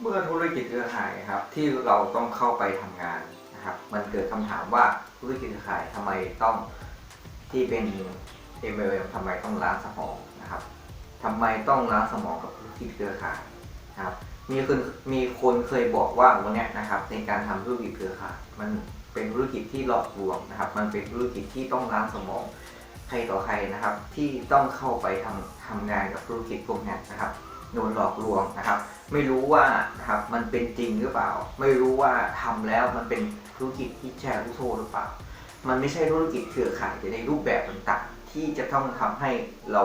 เมื่อธุรกิจเครือข่ายครับที่เราต้องเข้าไปทำงานนะครับ มันเกิดคำถามว่าธุรกิจเครือข่ายทำไมต้องที่เป็น MLM ทำไมต้องล้างสมองนะครับทำไมต้องล้างสมองกับธุรกิจเครือข่ายนะครับมีคนมีคนเคยบอกว่าวันเนี้ยนะครับในการทำธุรกิจเครือข่ายมันเป็นธุรกิจที่หลอกลวงนะครับ มันเป็นธุรกิจที่ต้องล้างสมองใครต่อใครนะครับ ที่ต้องเข้าไปทำทำงานกับธุรกิจพวกนี้นะครับ โดนหลอกลวงนะครับ ไม่รู้ว่านะครับมันเป็นจริงหรือเปล่า ไม่รู้ว่าทำแล้วมันเป็นธุรกิจที่แชร์ลูกโซ่หรือเปล่า มันไม่ใช่ธุรกิจเครือข่ายในรูปแบบต่างๆ ที่จะต้องทำให้เรา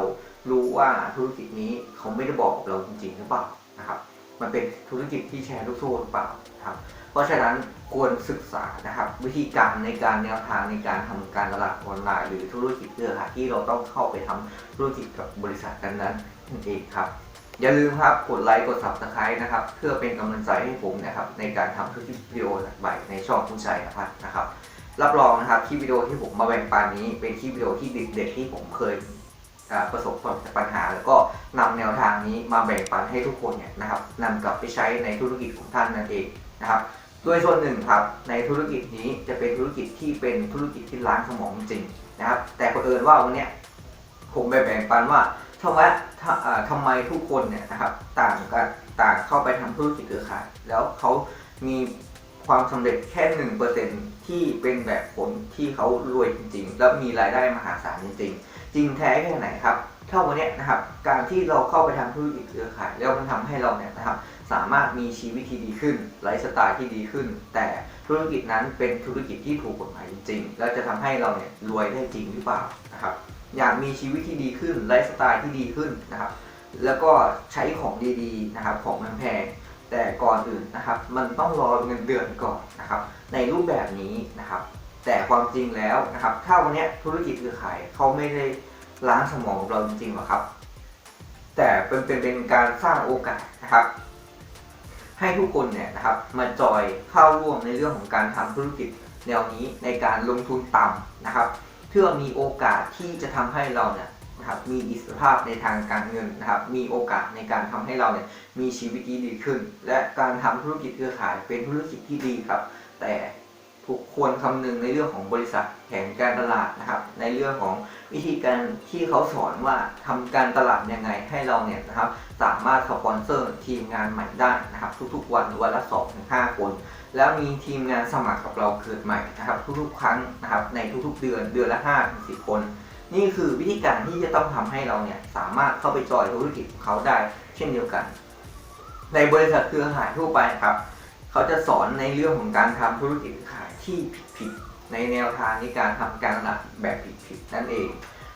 รู้ว่าธุรกิจนี้เขาไม่ได้บอกเราจริงๆหรือเปล่านะครับ มันเป็นธุรกิจที่แชร์ลูกโซ่หรือเปล่าครับเพราะฉะนั้นควรศึกษานะครับ วิธีการในการแนวทางในการทำการตลาดออนไลน์หรือธุรกิจเครือข่ายที่เราต้องเข้าไปทำธุรกิจกับบริษัทกันนั้นนั่นเองครับ อย่าลืมครับกดไลค์กด subscribe นะครับ เพื่อเป็นกำลังใจให้ผมนะครับในการทำคลิปวิดีโอใหม่ในช่องคุณชัยนะครับนะครับรับรองนะครับคลิปวิดีโอที่ผมมาแบ่งปันนี้เป็นคลิปวิดีโอที่เด็กๆที่ผมเคยประสบปัญหา แล้วก็นำแนวทางนี้มาแบ่งปันให้ทุกคนเนี่ยนะครับนำกลับไปใช้ในธุรกิจของท่านนั่นเองนะครับโดยส่วนหนึ่งครับในธุรกิจนี้จะเป็นธุรกิจที่เป็นธุรกิจที่ล้างสมองจริงนะครับ แต่คนเอิญว่าวันเนี้ยผมไปแบ่งปันว่า ทำไมถ้าอ่าทำไมทุกคนเนี่ยนะครับต่างกันต่างเข้าไปทำธุรกิจเครือข่าย แล้วเขามีความสำเร็จแค่หนึ่งเปอร์เซ็นที่เป็นแบบผลที่เขารวยจริง ๆ แล้วมีรายได้มหาศาลจริง ๆ จริงแท้แค่ไหนครับเท่าวันเนี้ยนะครับการที่เราเข้าไปทำธุรกิจเครือข่ายแล้วมันทำให้เราเนี่ยนะครับสามารถมีชีวิตที่ดีขึ้นไลฟ์สไตล์ที่ดีขึ้น แต่ธุรกิจนั้นเป็นธุรกิจที่ถูกกฎหมายจริง ๆ แล้วจะทำให้เราเนี่ยรวยได้จริงหรือเปล่านะครับ อยากมีชีวิตที่ดีขึ้นไลฟ์สไตล์ที่ดีขึ้นนะครับ แล้วก็ใช้ของดีๆนะครับของแพงๆแต่ก่อนอื่นนะครับ มันต้องรอเงินเดือนก่อนนะครับ ในรูปแบบนี้นะครับ แต่ความจริงแล้วนะครับ ถ้าวันนี้ธุรกิจคือขายเขาไม่ได้ล้างสมองเราจริงๆหรอกครับ แต่เป็นเป็นเป็นการสร้างโอกาสนะครับ ให้ทุกคนเนี่ยนะครับมาจอยเข้าร่วมในเรื่องของการทำธุรกิจแนวนี้ในการลงทุนต่ำนะครับ พื่อมีโอกาสที่จะทำให้เราเนี่ยนะครับมีอิสรภาพในทางการเงินนะครับ มีโอกาสในการทำให้เราเนี่ยมีชีวิตที่ดีขึ้น และการทำธุรกิจเครือข่ายเป็นธุรกิจที่ดีครับ แต่ ทุกควรคำนึงในเรื่องของบริษัทแผนการตลาดนะครับ ในเรื่องของวิธีการที่เขาสอนว่าทำการตลาดยังไงให้เราเนี่ยนะครับ สามารถสปอนเซอร์ทีมงานใหม่ได้นะครับ ทุกๆวันวันละ2-5ถึง5คน แล้วมีทีมงานสมัครกับเราเกิดใหม่นะครับ ทุกๆ ครั้งนะครับในทุกๆเดือนเดือนละ5ถึง10คน นี่คือวิธีการที่จะต้องทำให้เราเนี่ยสามารถเข้าไปจอยธุรกิจของเขาได้ เช่นเดียวกัน ในบริษัทเครือข่ายทั่วไปครับ เขาจะสอนในเรื่องของการทำธุรกิจขายที่ผิดๆในแนวทางในการทำการตลาดแบบผิดๆนั่นเอง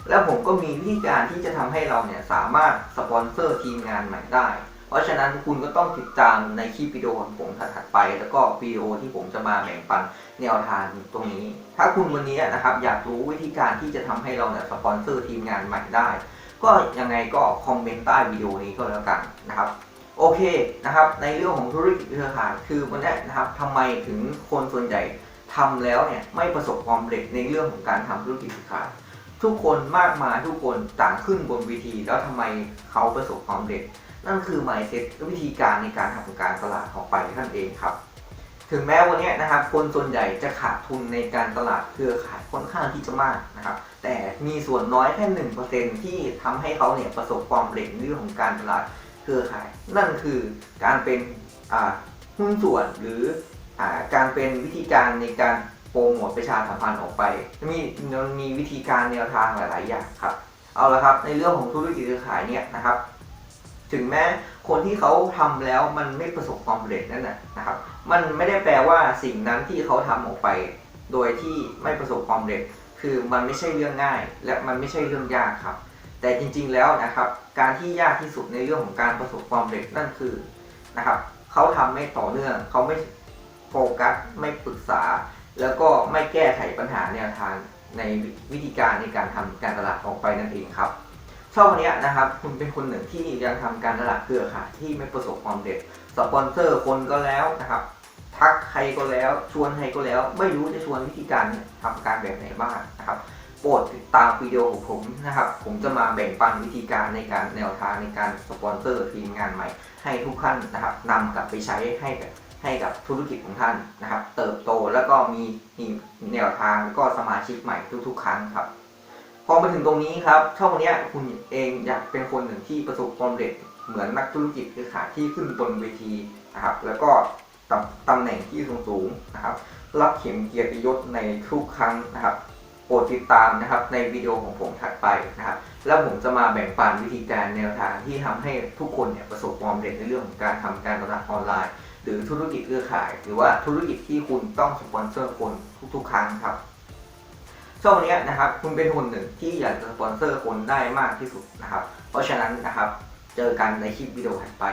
แล้วผมก็มีวิธีการที่จะทำให้เราเนี่ยสามารถสปอนเซอร์ทีมงานใหม่ได้ เพราะฉะนั้นคุณก็ต้องติดตามในคลิปวิดีโอของผมถัดๆไป แล้วก็วิดีโอที่ผมจะมาแบ่งปันแนวทางตรงนี้ ถ้าคุณวันนี้นะครับอยากรู้วิธีการที่จะทำให้เราเนี่ยสปอนเซอร์ทีมงานใหม่ได้ ก็ยังไงก็คอมเมนต์ใต้วิดีโอนี้ก็แล้วกันนะครับ โอเคนะครับในเรื่องของธุรกิจเครือข่ายคือวันนี้นะครับทำไมถึงคนส่วนใหญ่ทำแล้วเนี่ยไม่ประสบความสำเร็จในเรื่องของการทำธุรกิจเครือข่าย ทุกคนมากมายทุกคนต่างขึ้นบนเวทีแล้วทำไมเขาประสบความสำเร็จ นั่นคือ mindset และวิธีการในการทำการตลาดออกไปท่านเองครับ ถึงแม้วันนี้นะครับ คนส่วนใหญ่จะขาดทุนในการตลาดเครือข่ายค่อนข้างที่จะมากนะครับ แต่มีส่วนน้อยแค่หนึ่งเปอร์เซ็นที่ทำให้เขาเนี่ยประสบความสำเร็จในเรื่องของการตลาด เครือข่าย นั่นคือการเป็นหุ้นส่วนหรืออการเป็นวิธีการในการโปรโมทประชาสัมพันธ์ออกไปมีมันมีวิธีการแนวทางหลาย ๆ อย่างครับ เอาละครับในเรื่องของธุรกิจเครือข่ายเนี่ยนะครับ ถึงแม้คนที่เขาทำแล้วมันไม่ประสบความสำเร็จนั่นนะนะครับ มันไม่ได้แปลว่าสิ่งนั้นที่เขาทำออกไป โดยที่ไม่ประสบความสำเร็จ คือมันไม่ใช่เรื่องง่าย และมันไม่ใช่เรื่องยากครับ แต่จริงๆแล้วนะครับ การที่ยากที่สุดในเรื่องของการประสบความสำเร็จนั่นคือนะครับเขาทำไม่ต่อเนื่องเขาไม่โฟกัสไม่ปรึกษา แล้วก็ไม่แก้ไขปัญหาแนวทางในวิธีการในการทำการตลาดออกไปนั่นเองครับช่องนี้นะครับ คุณเป็นคนหนึ่งที่ยังทำการตลาดเครือข่ายที่ไม่ประสบความสำเร็จสปอนเซอร์คนก็แล้วนะครับ ทักใครก็แล้วชวนใครก็แล้ว ไม่รู้จะชวนวิธีการทำการแบบไหนบ้างนะครับ โปรดติดตามวิดีโอของผมนะครับ ผมจะมาแบ่งปันวิธีการในการแนวทางในการสปอนเซอร์ทีมงานใหม่ ให้ทุกท่านนะครับนำกลับไปใช้ให้กับให้กับธุรกิจของท่านนะครับ เติบโตแล้วก็มีมีแนวทางแล้วก็สมาชิกใหม่ทุกๆ ครั้งครับพอมาถึงตรงนี้ครับช่องนี้คุณเองอยากเป็นคนหนึ่งที่ประสบความสำเร็จเหมือนนักธุรกิจคือขาที่ขึ้นบนเวทีนะครับ แล้วก็ตำตำแหน่งที่สูงๆนะครับ รับเข็มเกียรติยศในทุกครั้งนะครับ โปรดติดตามนะครับในวิดีโอของผมถัดไปนะครับ แล้วผมจะมาแบ่งปันวิธีการแนวทางที่ทำให้ทุกคนเนี่ยประสบความสำเร็จในเรื่องของการทำการตลาดออนไลน์ หรือธุรกิจเครือข่าย หรือว่าธุรกิจที่คุณต้องสปอนเซอร์คนทุกๆ ครั้งครับช่องนี้นะครับคุณเป็นคนหนึ่งที่อยากจะสปอนเซอร์คนได้มากที่สุดนะครับ เพราะฉะนั้นนะครับเจอกันในคลิปวิดีโอถัดไป